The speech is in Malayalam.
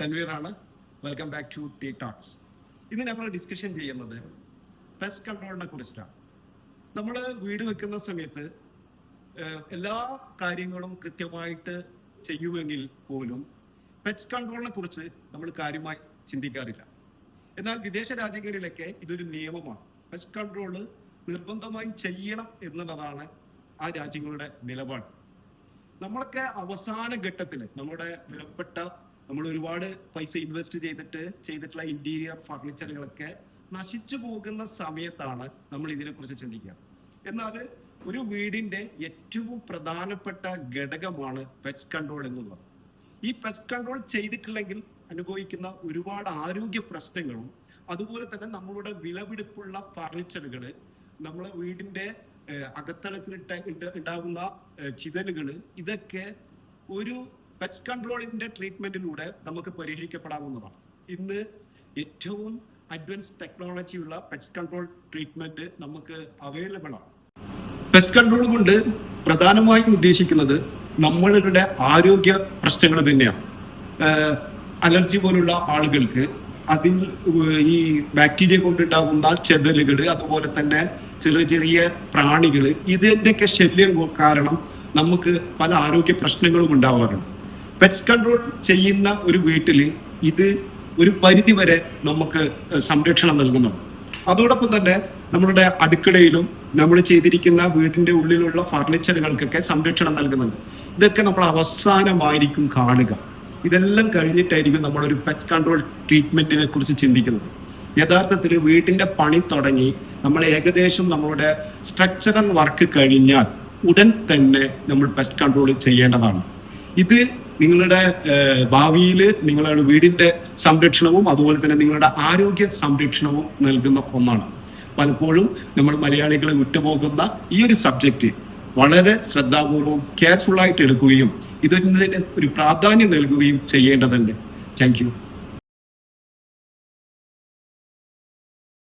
തൻവീറാണ്. Welcome back to T Talks ഇന്ന് നമ്മൾ ഡിസ്കഷൻ ചെയ്യുന്നത് പെസ്റ്റ് കൺട്രോളിനെ കുറിച്ചിട്ടാണ് നമ്മൾ വീട് വെക്കുന്ന സമയത്ത് എല്ലാ കാര്യങ്ങളും കൃത്യമായിട്ട് ചെയ്യുമെങ്കിൽ പോലും പെസ്റ്റ് കൺട്രോളിനെ കുറിച്ച് നമ്മൾ കാര്യമായി ചിന്തിക്കാറില്ല. എന്നാൽ വിദേശ രാജ്യങ്ങളിലൊക്കെ ഇതൊരു നിയമമാണ്. പെസ്റ്റ് കൺട്രോൾ നിർബന്ധമായും ചെയ്യണം എന്നുള്ളതാണ് ആ രാജ്യങ്ങളുടെ നിലപാട്. നമ്മളൊക്കെ അവസാന ഘട്ടത്തിൽ നമ്മുടെ വിലപ്പെട്ട നമ്മൾ ഒരുപാട് പൈസ ഇൻവെസ്റ്റ് ചെയ്തിട്ട് ചെയ്തിട്ടുള്ള ഇന്റീരിയർ ഫർണിച്ചറുകളൊക്കെ നശിച്ചു പോകുന്ന സമയത്താണ് നമ്മൾ ഇതിനെക്കുറിച്ച് ചിന്തിക്കുക. എന്നാൽ ഒരു വീടിന്റെ ഏറ്റവും പ്രധാനപ്പെട്ട ഘടകമാണ് പെസ്റ്റ് കൺട്രോൾ എന്നുള്ളത് ഈ പെസ്റ്റ് കൺട്രോൾ ചെയ്തിട്ടില്ലെങ്കിൽ അനുഭവിക്കുന്ന ഒരുപാട് ആരോഗ്യ പ്രശ്നങ്ങളും അതുപോലെ തന്നെ നമ്മളുടെ വിളവെടുപ്പുള്ള ഫർണിച്ചറുകൾ നമ്മളെ വീടിന്റെ അകത്തളത്തിൽ ഉണ്ടാകുന്ന ചിതലുകൾ ഇതൊക്കെ ഒരു പെസ്റ്റ് കൺട്രോളിന്റെ ട്രീറ്റ്മെന്റിലൂടെ നമുക്ക് പരിഹരിക്കപ്പെടാവുന്നതാണ്. ഇന്ന് ഏറ്റവും അഡ്വാൻസ് ടെക്നോളജി ഉള്ള പെസ്റ്റ് കൺട്രോൾ ട്രീറ്റ്മെന്റ് നമുക്ക് അവൈലബിൾ ആണ്. പെസ്റ്റ് കൺട്രോൾ കൊണ്ട് പ്രധാനമായും ഉദ്ദേശിക്കുന്നത് നമ്മളുടെ ആരോഗ്യ പ്രശ്നങ്ങൾ തന്നെയാണ്. അലർജി പോലുള്ള ആളുകൾക്ക് അതിൽ ഈ ബാക്ടീരിയ കൊണ്ടുണ്ടാകുന്ന ചെതലുകൾ അതുപോലെ തന്നെ ചെറിയ ചെറിയ പ്രാണികൾ ഇതിന്റെയൊക്കെ ശല്യം കാരണം നമുക്ക് പല ആരോഗ്യ പ്രശ്നങ്ങളും ഉണ്ടാവാറുണ്ട്. പെറ്റ്സ് കൺട്രോൾ ചെയ്യുന്ന ഒരു വീട്ടിൽ ഇത് ഒരു പരിധി വരെ നമുക്ക് സംരക്ഷണം നൽകുന്നുണ്ട്. അതോടൊപ്പം തന്നെ നമ്മളുടെ അടുക്കളയിലും നമ്മൾ ചെയ്തിരിക്കുന്ന വീടിന്റെ ഉള്ളിലുള്ള ഫർണിച്ചറുകൾക്കൊക്കെ സംരക്ഷണം നൽകുന്നുണ്ട്. ഇതൊക്കെ നമ്മൾ അവസാനമായിരിക്കും കാണുക. ഇതെല്ലാം കഴിഞ്ഞിട്ടായിരിക്കും നമ്മളൊരു പെറ്റ് കൺട്രോൾ ട്രീറ്റ്മെന്റിനെ കുറിച്ച് ചിന്തിക്കുന്നത്. യഥാർത്ഥത്തിൽ വീട്ടിന്റെ പണി തുടങ്ങി നമ്മൾ ഏകദേശം നമ്മളുടെ സ്ട്രക്ചറൽ വർക്ക് കഴിഞ്ഞാൽ ഉടൻ തന്നെ നമ്മൾ പെസ്റ്റ് കൺട്രോൾ ചെയ്യേണ്ടതാണ്. ഇത് നിങ്ങളുടെ ഭാവിയിൽ നിങ്ങളുടെ വീടിന്റെ സംരക്ഷണവും അതുപോലെ തന്നെ നിങ്ങളുടെ ആരോഗ്യ സംരക്ഷണവും നൽകുന്ന ഒന്നാണ്. പലപ്പോഴും നമ്മൾ മലയാളികളെ വിട്ടുപോകുന്ന ഈ ഒരു സബ്ജക്റ്റ് വളരെ ശ്രദ്ധാപൂർവം കെയർഫുൾ ആയിട്ട് എടുക്കുകയും ഇതിന് ഒരു പ്രാധാന്യം നൽകുകയും ചെയ്യേണ്ടതുണ്ട്. താങ്ക്